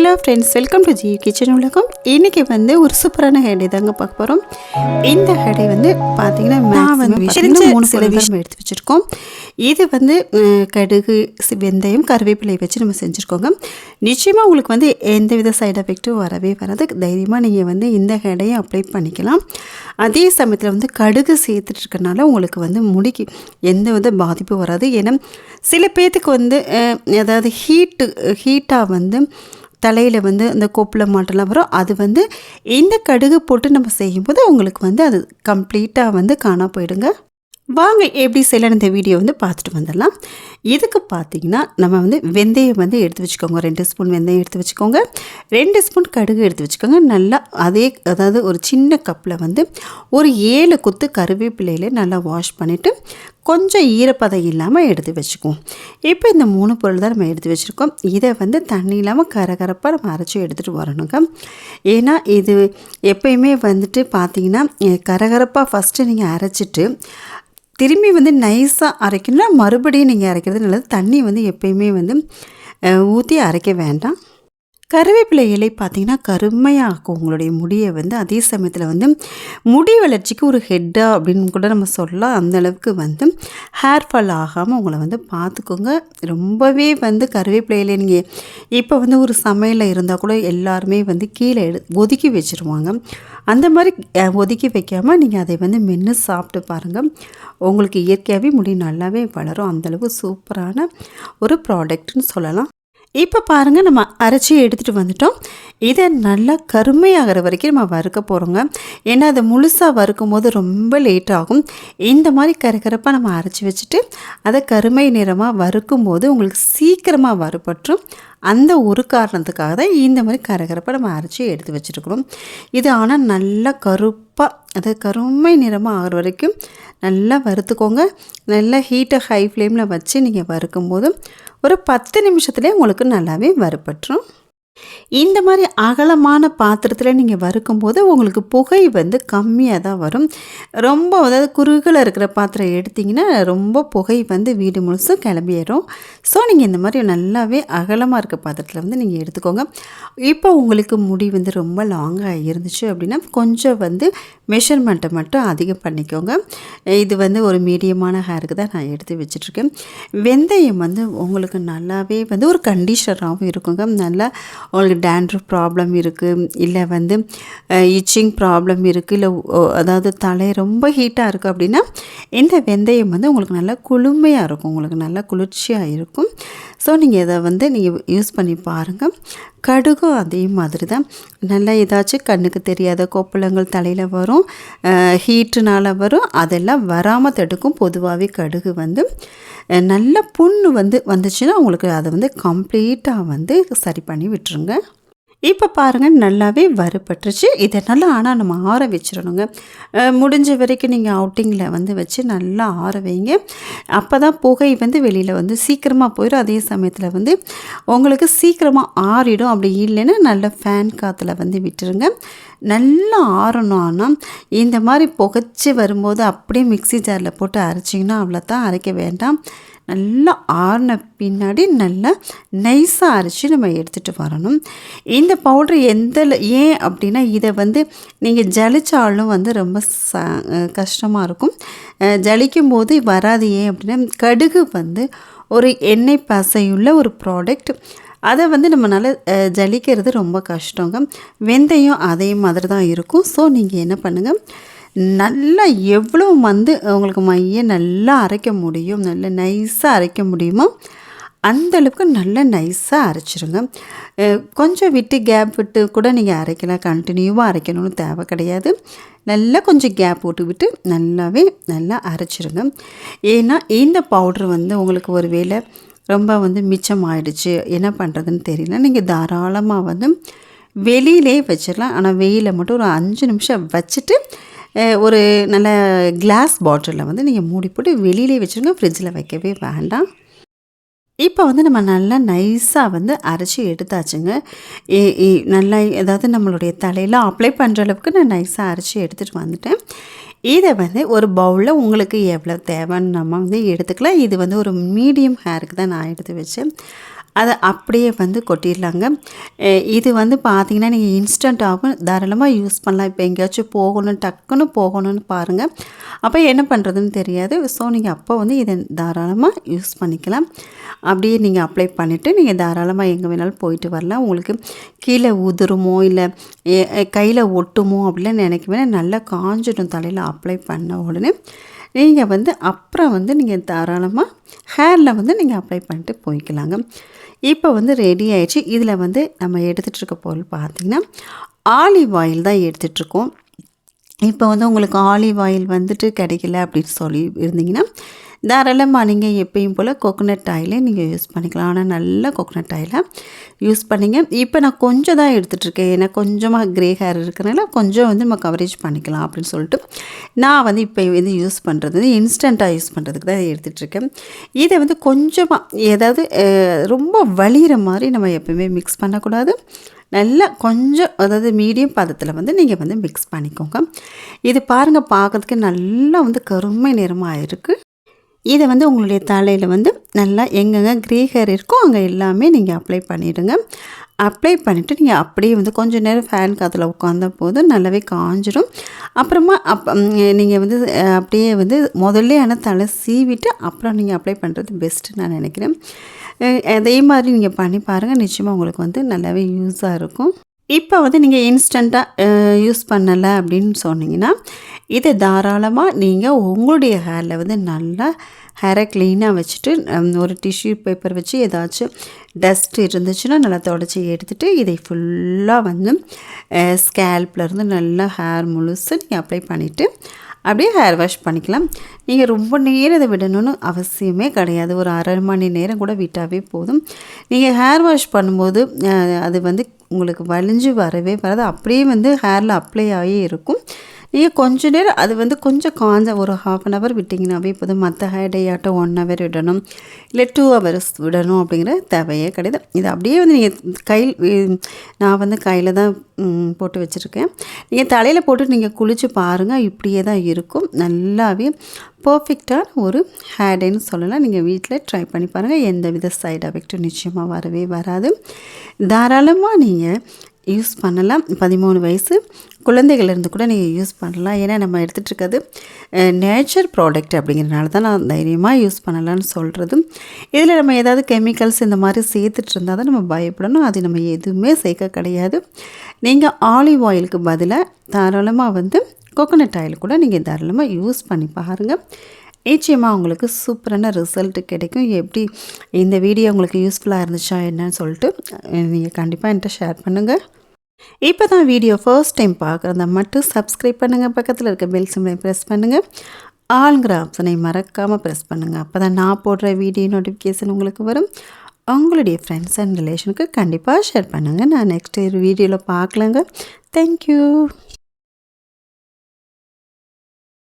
Hello friends welcome to G kitchen உலகம். இன்றைக்கி வந்து ஒரு சூப்பரான ஹேடை தாங்க பார்க்க போகிறோம் இந்த ஹேடை வந்து பார்த்தீங்கன்னா நான் வந்து தெரிஞ்ச மூணு சில விஷயம் எடுத்து வச்சுருக்கோம். இது வந்து கடுகு வெந்தயம் கருவேப்பிலை வச்சு நம்ம செஞ்சுருக்கோங்க. நிச்சயமாக உங்களுக்கு வந்து எந்த வித சைடு எஃபெக்ட்டும் வரவே வராது. தைரியமாக நீங்கள் வந்து இந்த ஹேடையை அப்ளை பண்ணிக்கலாம். அதே சமயத்தில் வந்து கடுகு சேர்த்துட்டு இருக்கனால உங்களுக்கு வந்து முடிக்கு எந்த வித பாதிப்பும் வராது. ஏன்னா சில பேர்த்துக்கு வந்து அதாவது ஹீட்டு ஹீட்டாக வந்து தலையில் வந்து அந்த கொப்பில் மாட்டெல்லாம் வரும். அது வந்து இந்த கடுகு போட்டு நம்ம செய்யும்போது உங்களுக்கு வந்து அது கம்ப்ளீட்டாக வந்து காணா போயிடுங்க. வாங்க எப்படி செய்யலாம் இந்த வீடியோ வந்து பார்த்துட்டு வந்துடலாம். இதுக்கு பார்த்தீங்கன்னா நம்ம வந்து வெந்தயம் வந்து எடுத்து வச்சுக்கோங்க. ரெண்டு ஸ்பூன் வெந்தயம் எடுத்து வச்சுக்கோங்க. ரெண்டு ஸ்பூன் கடுகு எடுத்து வச்சுக்கோங்க. நல்லா அதே அதாவது ஒரு சின்ன கப்பில் வந்து ஒரு ஏழு குத்து கருவேப்பிலையில் நல்லா வாஷ் பண்ணிவிட்டு கொஞ்சம் ஈரப்பதம் இல்லாமல் எடுத்து வச்சுக்குவோம். இப்போ இந்த மூணு பொருள் தான் நம்ம எடுத்து வச்சுருக்கோம். இதை வந்து தண்ணி இல்லாமல் கரகரப்பாக நம்ம அரைச்சி எடுத்துகிட்டு வரணுங்க. ஏன்னா இது எப்பயுமே வந்துட்டு பார்த்தீங்கன்னா கரகரப்பாக ஃபஸ்ட்டு நீங்கள் அரைச்சிட்டு திரும்பி வந்து நைஸாக அரைக்கணும்னா மறுபடியும் நீங்கள் அரைக்கிறது நல்லது. தண்ணி வந்து எப்பயுமே வந்து ஊற்றி அரைக்க வேண்டாம். கருவேப்பிலை இலை பார்த்திங்கன்னா கருமையாகும் உங்களுடைய முடியை வந்து அதே சமயத்தில் வந்து முடி வளர்ச்சிக்கு ஒரு ஹெட்டாக அப்படின்னு கூட நம்ம சொல்லலாம். அந்த அளவுக்கு வந்து ஹேர் ஃபால் ஆகாமல் உங்களை வந்து பார்த்துக்கோங்க. ரொம்பவே வந்து கருவேப்பிலை இலை நீங்கள் இப்போ வந்து ஒரு சமையலில் இருந்தால் கூட எல்லாருமே வந்து கீழே எடு ஒதுக்கி வச்சுருவாங்க. அந்த மாதிரி ஒதுக்கி வைக்காமல் நீங்கள் அதை வந்து மென்று சாப்பிட்டு பாருங்கள் உங்களுக்கு இயற்கையாகவே முடி நல்லாவே வளரும். அந்தளவு சூப்பரான ஒரு ப்ராடக்ட்னு சொல்லலாம். இப்போ பாருங்கள் நம்ம அரைச்சி எடுத்துகிட்டு வந்துட்டோம். இதை நல்லா கருமையாகிற வரைக்கும் நம்ம வறுக்க போகிறோங்க ஏன்னா அதை முழுசாக வறுக்கும் போது ரொம்ப லேட் ஆகும். இந்த மாதிரி கரகரப்பாக நம்ம அரைச்சி வச்சுட்டு அதை கருமை நிறமாக வறுக்கும் போது உங்களுக்கு சீக்கிரமாக வறுபற்றும் அந்த ஒரு காரணத்துக்காக தான் இந்த மாதிரி கரகரப்பை நம்ம அரைச்சி எடுத்து வச்சுருக்கிறோம் இது ஆனால் நல்லா கருப்பாக அது கருமை நிறமாக ஆகிற வரைக்கும் நல்லா வறுத்துக்கோங்க. நல்லா ஹீட்டை ஹை ஃப்ளேமில் வச்சு நீங்கள் வறுக்கும் போது ஒரு பத்து நிமிஷத்துலேயே உங்களுக்கு நல்லாவே வறுப்பற்றும் இந்த மாதிரி அகலமான பாத்திரத்தில் நீங்கள் வறுக்கும்போது உங்களுக்கு புகை வந்து கம்மியாக தான் வரும். ரொம்ப அதாவது குறுகில் இருக்கிற பாத்திரம் எடுத்திங்கன்னா ரொம்ப புகை வந்து வீடு முழுசும் கிளம்பிடும் ஸோ நீங்கள் இந்த மாதிரி நல்லாவே அகலமாக இருக்க பாத்திரத்தில் வந்து நீங்கள் எடுத்துக்கோங்க. இப்போ உங்களுக்கு முடி வந்து ரொம்ப லாங்காக இருந்துச்சு அப்படின்னா கொஞ்சம் வந்து மெஷர்மெண்ட்டை மட்டும் அதிகம் பண்ணிக்கோங்க. இது வந்து ஒரு மீடியமான ஹேருக்கு தான் நான் எடுத்து வச்சிட்ருக்கேன். வெந்தயம் வந்து உங்களுக்கு நல்லாவே வந்து ஒரு கண்டிஷனராகவும் இருக்குங்க. நல்லா உங்களுக்கு டேண்ட்ரஃப் ப்ராப்ளம் இருக்குது இல்லை வந்து இச்சிங் ப்ராப்ளம் இருக்குது இல்லை அதாவது தலை ரொம்ப ஹீட்டாக இருக்குது அப்படின்னா இந்த வெந்தயம் வந்து உங்களுக்கு நல்லா குளுமையாக இருக்கும் உங்களுக்கு நல்லா குளிர்ச்சியாக இருக்கும். ஸோ நீங்கள் இதை வந்து நீங்கள் யூஸ் பண்ணி பாருங்கள் கடுகும் அதே மாதிரி தான் நல்லா ஏதாச்சும் கண்ணுக்கு தெரியாத கொப்பளங்கள் தலையில் வரும். ஹீட்டுனால் வரும். அதெல்லாம் வராமல் தடுக்கும். பொதுவாகவே கடுகு வந்து நல்ல புண்ணு வந்து வந்துச்சுன்னா உங்களுக்கு அதை வந்து கம்ப்ளீட்டாக வந்து சரி பண்ணி விட்டுருங்க. இப்போ பாருங்கள் நல்லாவே வறுபட்டுருச்சு. இதை நல்லா ஆனால் நம்ம ஆற வச்சிடணுங்க. முடிஞ்ச வரைக்கும் நீங்கள் அவுட்டிங்கில் வந்து வச்சு நல்லா ஆற வைங்க. அப்போ தான் புகை வந்து வெளியில் வந்து சீக்கிரமாக போயிடும். அதே சமயத்தில் வந்து உங்களுக்கு சீக்கிரமாக ஆறிடும். அப்படி இல்லைன்னா நல்ல ஃபேன் காற்றுல வந்து விட்டுருங்க. நல்லா ஆறணும். ஆனால் இந்த மாதிரி புகைச்சி வரும்போது அப்படியே மிக்ஸி ஜாரில் போட்டு அரைச்சிங்கன்னா அவ்வளோதான் அரைக்க வேண்டாம். நல்லா ஆறின பின்னாடி நல்லா நைஸாக அரைச்சி நம்ம எடுத்துகிட்டு வரணும். இந்த பவுட்ரு எந்த ஏன் அப்படின்னா இதை வந்து நீங்கள் ஜலிச்சாலும் வந்து ரொம்ப ச கஷ்டமாக இருக்கும். ஜலிக்கும் போது வராது. ஏன் அப்படின்னா கடுகு வந்து ஒரு எண்ணெய் பசையுள்ள ஒரு ப்ராடக்ட் அதை வந்து நம்மளால் ஜலிக்கிறது ரொம்ப கஷ்டங்க. வெந்தயம் அதே மாதிரி தான் இருக்கும். ஸோ நீங்கள் என்ன பண்ணுங்கள் நல்லா எவ்வளோ வந்து உங்களுக்கு மைய நல்லா அரைக்க முடியும் நல்லா நைஸாக அரைக்க முடியுமோ அந்தளவுக்கு நல்லா நைஸாக அரைச்சிருங்க. கொஞ்சம் விட்டு கேப் விட்டு கூட நீங்கள் அரைக்கலாம். கண்டினியூவாக அரைக்கணும்னு தேவை கிடையாது. நல்லா கொஞ்சம் கேப் விட்டு விட்டு நல்லாவே நல்லா அரைச்சிருங்க. ஏன்னா இந்த பவுட்ரு வந்து உங்களுக்கு ஒரு வேளை ரொம்ப வந்து மிச்சம் ஆயிடுச்சு என்ன பண்ணுறதுன்னு தெரியல. நீங்கள் தாராளமாக வந்து வெளியிலே வச்சிடலாம் ஆனால் வெயிலில் மட்டும் ஒரு அஞ்சு நிமிஷம் வச்சுட்டு ஒரு நல்ல கிளாஸ் பாட்டிலில் வந்து நீங்கள் மூடி போட்டு வெளியிலே வச்சுருங்க. ஃப்ரிட்ஜில் வைக்கவே வேண்டாம். இப்போ வந்து நம்ம நல்லா நைஸாக வந்து அரைச்சி எடுத்தாச்சுங்க. இ- நல்லா அதாவது நம்மளுடைய தலையில் அப்ளை பண்ணுற அளவுக்கு நான் நைஸாக அரைச்சி எடுத்துகிட்டு வந்துட்டேன். இதை வந்து ஒரு பவுலில் உங்களுக்கு எவ்வளோ தேவைன்னு நம்ம வந்து எடுத்துக்கலாம். இது வந்து ஒரு மீடியம் ஹேருக்கு தான் நான் எடுத்து வச்சேன். அதை அப்படியே வந்து கொட்டிடலாங்க. இது வந்து பார்த்திங்கன்னா நீங்கள் இன்ஸ்டண்ட்டாகவும் தாராளமாக யூஸ் பண்ணலாம். இப்போ எங்கேயாச்சும் போகணும் டக்குன்னு போகணும்னு பாருங்கள் அப்போ என்ன பண்ணுறதுன்னு தெரியாது. ஸோ நீங்கள் அப்போ வந்து இதை தாராளமாக யூஸ் பண்ணிக்கலாம். அப்படியே நீங்கள் அப்ளை பண்ணிவிட்டு நீங்கள் தாராளமாக எங்கே வேணாலும் போயிட்டு வரலாம். உங்களுக்கு கீழே உதிருமோ இல்லை கையில் ஒட்டுமோ அப்படிலாம் நினைக்குமே நல்லா காஞ்சிடும் தலையில் அப்ளை பண்ண உடனே. நீங்கள் வந்து அப்புறம் வந்து நீங்கள் தாராளமாக ஹேரில் வந்து நீங்கள் அப்ளை பண்ணிட்டு போய்க்கலாங்க. இப்போ வந்து ரெடி ஆயிடுச்சு. இதில் வந்து நம்ம எடுத்துகிட்டு இருக்க பொருள் பார்த்திங்கன்னா ஆலிவ் ஆயில் தான் எடுத்துகிட்ருக்கோம் இப்போ வந்து உங்களுக்கு ஆலிவ் ஆயில் வந்துட்டு கிடைக்கல அப்படின்னு சொல்லி இருந்தீங்கன்னா தாராளமாக நீங்கள் எப்பயும் போல் கோகோனட் ஆயிலே நீங்கள் யூஸ் பண்ணிக்கலாம். ஆனால் நல்ல கோகோனட் ஆயிலை யூஸ் பண்ணிங்க. இப்போ நான் கொஞ்சம் தான் எடுத்துகிட்ருக்கேன் ஏன்னா கொஞ்சமாக க்ரே ஹேர் இருக்கிறனால கொஞ்சம் வந்து நம்ம கவரேஜ் பண்ணிக்கலாம் அப்படின்னு சொல்லிட்டு நான் வந்து இப்போ இது யூஸ் பண்ணுறது வந்து இன்ஸ்டண்ட்டாக யூஸ் பண்ணுறதுக்கு தான் எடுத்துகிட்ருக்கேன் இதை வந்து கொஞ்சமாக ஏதாவது ரொம்ப வலிகிற மாதிரி நம்ம எப்போயுமே மிக்ஸ் பண்ணக்கூடாது. நல்லா கொஞ்சம் அதாவது மீடியம் பதத்தில் வந்து நீங்கள் வந்து மிக்ஸ் பண்ணிக்கோங்க. இது பாருங்கள் பார்க்கறதுக்கு நல்லா வந்து கருமை நிறமாக இருக்குது இதை வந்து உங்களுடைய தலையில் வந்து நல்லா எங்கெங்கே க்ரே ஹேர் இருக்கோ அங்கே எல்லாமே நீங்கள் அப்ளை பண்ணிவிடுங்க அப்ளை பண்ணிவிட்டு நீங்கள் அப்படியே வந்து கொஞ்சம் நேரம் ஃபேன் காற்றுல உட்காந்த போது நல்லாவே காஞ்சிடும் அப்புறமா அப் நீங்கள் வந்து அப்படியே வந்து முதல்ல ஆனால் தலை சீவிட்டு அப்புறம் நீங்கள் அப்ளை பண்ணுறது பெஸ்ட்டு நான் நினைக்கிறேன். அதே மாதிரி நீங்கள் பண்ணி பாருங்கள் நிச்சயமாக உங்களுக்கு வந்து நல்லாவே யூஸாக இருக்கும். இப்போ வந்து நீங்கள் இன்ஸ்டண்ட்டாக யூஸ் பண்ணலை அப்படின்னு சொன்னீங்கன்னா இதை தாராளமாக நீங்கள் உங்களுடைய ஹேரில் வந்து நல்லா ஹேரை க்ளீனாக வச்சுட்டு ஒரு டிஷ்யூ பேப்பர் வச்சு ஏதாச்சும் டஸ்ட் இருந்துச்சுன்னா நல்லா தொடச்சி எடுத்துகிட்டு இதை ஃபுல்லாக வந்து ஸ்கேல்ப்லேருந்து நல்லா ஹேர் முழுசு நீங்கள் அப்ளை பண்ணிவிட்டு அப்படியே ஹேர் வாஷ் பண்ணிக்கலாம். நீங்கள் ரொம்ப நேரம் இதை விடணும்னு அவசியமே கிடையாது. ஒரு அரை மணி நேரம் கூட விட்டாவே போதும். நீங்கள் ஹேர் வாஷ் பண்ணும்போது அது வந்து உங்களுக்கு வலிஞ்சு வரவே வராது. அப்படியே வந்து ஹேரில் அப்ளை ஆகி இருக்கும். நீங்கள் கொஞ்ச நேரம் அது வந்து கொஞ்சம் காஞ்ச ஒரு ஹாஃப் அன் ஹவர் விட்டிங்கனாவே போதும். மற்ற ஹேர் ஆட்டம் ஒன் ஹவர் விடணும். இல்லை டூ ஹவர்ஸ் விடணும் அப்படிங்கிற தேவையே கிடையாது. இது அப்படியே வந்து நீங்கள் கையில் நான் வந்து கையில் தான் போட்டு வச்சுருக்கேன். நீங்கள் தலையில் போட்டு நீங்கள் குளித்து பாருங்கள் இப்படியே தான் இருக்கும். நல்லாவே பர்ஃபெக்டான ஒரு ஹேடேன்னு சொல்லலாம். நீங்கள் வீட்டில் ட்ரை பண்ணி பாருங்கள் எந்த வித சைடு எஃபெக்ட்டும் நிச்சயமாக வரவே வராது. தாராளமாக நீங்கள் யூஸ் பண்ணலாம். பதிமூணு வயசு. குழந்தைகள் இருந்து கூட நீங்கள் யூஸ் பண்ணலாம். ஏன்னா நம்ம எடுத்துகிட்டு இருக்கிறது நேச்சர் ப்ராடக்ட் அப்படிங்கிறனால தான் நான் தைரியமாக யூஸ் பண்ணலான்னு சொல்கிறது இதில் நம்ம ஏதாவது கெமிக்கல்ஸ் இந்த மாதிரி சேர்த்துட்டு இருந்தால் தான் நம்ம பயப்படணும். அது நம்ம எதுவுமே சேர்க்க கிடையாது. நீங்கள் ஆலிவ் ஆயிலுக்கு பதிலாக தாராளமாக வந்து கோகோனட் ஆயில் கூட நீங்கள் தாராளமாக யூஸ் பண்ணி பாருங்கள் நிச்சயமாக உங்களுக்கு சூப்பரான ரிசல்ட் கிடைக்கும். எப்படி இந்த வீடியோ உங்களுக்கு யூஸ்ஃபுல்லாக இருந்துச்சா என்னன்னு சொல்லிட்டு நீங்கள் கண்டிப்பாக என்கிட்ட ஷேர் பண்ணுங்கள் இப்போ தான் வீடியோ ஃபர்ஸ்ட் டைம் பார்க்குறத மட்டும் சப்ஸ்கிரைப் பண்ணுங்கள் பக்கத்தில் இருக்க பெல் சிம்லை ப்ரெஸ் பண்ணுங்கள் ஆளுங்கிற ஆப்ஷனை மறக்காமல் ப்ரெஸ் பண்ணுங்கள் அப்போ தான் நான் போடுற வீடியோ நோட்டிஃபிகேஷன் உங்களுக்கு வரும். உங்களுடைய ஃப்ரெண்ட்ஸ் அண்ட் ரிலேஷனுக்கு கண்டிப்பாக ஷேர் பண்ணுங்கள் நான் நெக்ஸ்ட் வீடியோவில் பார்க்கலாங்க. தேங்க்யூ